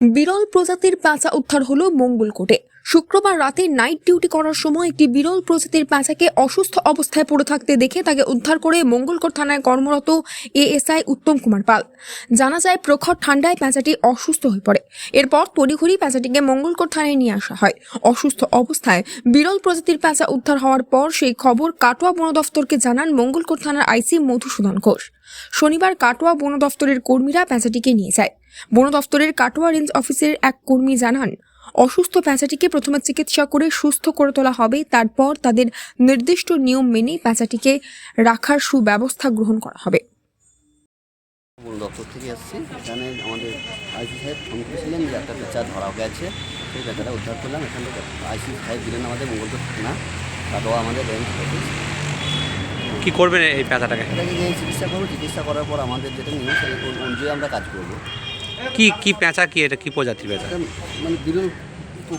বিরল প্রজাতির পাঁচা উদ্ধার হলো মঙ্গলকোটে। শুক্রবার রাতে নাইট ডিউটি করার সময় একটি বিরল প্রজাতির পেঁচাকে অসুস্থ অবস্থায় পড়ে থাকতে দেখে তাকে উদ্ধার করে মঙ্গলকোট থানায় কর্মরত এএসআই উত্তম কুমার পাল। জানা যায়, প্রখর ঠান্ডায় পেঁচাটি অসুস্থ হয়ে পড়ে। এরপর তড়িঘড়ি পেঁচাটিকে মঙ্গলকোট থানায় নিয়ে আসা হয়। অসুস্থ অবস্থায় বিরল প্রজাতির পেঁচা উদ্ধার হওয়ার পর সেই খবর কাটোয়া বন দফতরকে জানান মঙ্গলকোট থানার আইসি মধুসূদন ঘোষ। শনিবার কাটোয়া বন দফতরের কর্মীরা পেঁচাটিকে নিয়ে যায়। বন দফতরের কাটোয়া রেঞ্জ অফিসের এক কর্মী জানান অসুস্থ প্যাঁচাটিকে প্রথমে চিকিৎসা করে সুস্থ করে তোলা হবে তারপর তাদের নির্দিষ্ট নিয়ম মেনে প্যাঁচাটিকে রাখার সুব্যবস্থা গ্রহণ করা হবে। বন দপ্তর থেকে এসেছি। এখানে আমাদের আইসি সাহেব ফোন করেছিলেন যে একটা পেঁচা ধরা গেছে। সেই পেঁচাটা উদ্ধার করলাম। এখান থেকে আইসি সাহেব দিলেন আমাদের মঙ্গলপুর থানা। তারপর আমাদের রেঞ্জ অফিস। কি করবেন এই পেঁচাটাকে? এটাকে যে চিকিৎসা করব। চিকিৎসা করার পর আমাদের যেটা নিয়ম সেই অনুযায়ী আমরা কাজ করব। কি কি পেঁচা কি এটা কি প্রজাতির পেঁচা মানে বিরল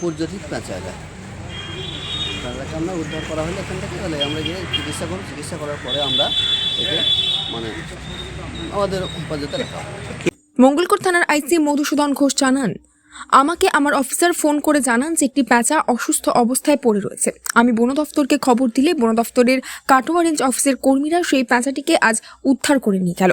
প্রজাতির পেঁচা এটা। পেঁচাকে আমরা উদ্ধার করা হলে এখান থেকে? তাহলে আমরা গিয়ে চিকিৎসা করব। চিকিৎসা করার পরে আমরা একে মানে আমাদের হেফাজতে রাখা মঙ্গলকোট থানার আইসি মধুসূদন ঘোষ জানান আমাকে আমার অফিসার ফোন করে জানান যে একটি প্যাঁচা অসুস্থ অবস্থায় পড়ে রয়েছে। আমি বন দফতরকে খবর দিলে বন দফতরের কাটোয়া রেঞ্জ অফিসের কর্মীরা সেই প্যাঁচাটিকে আজ উদ্ধার করে নিয়ে গেল।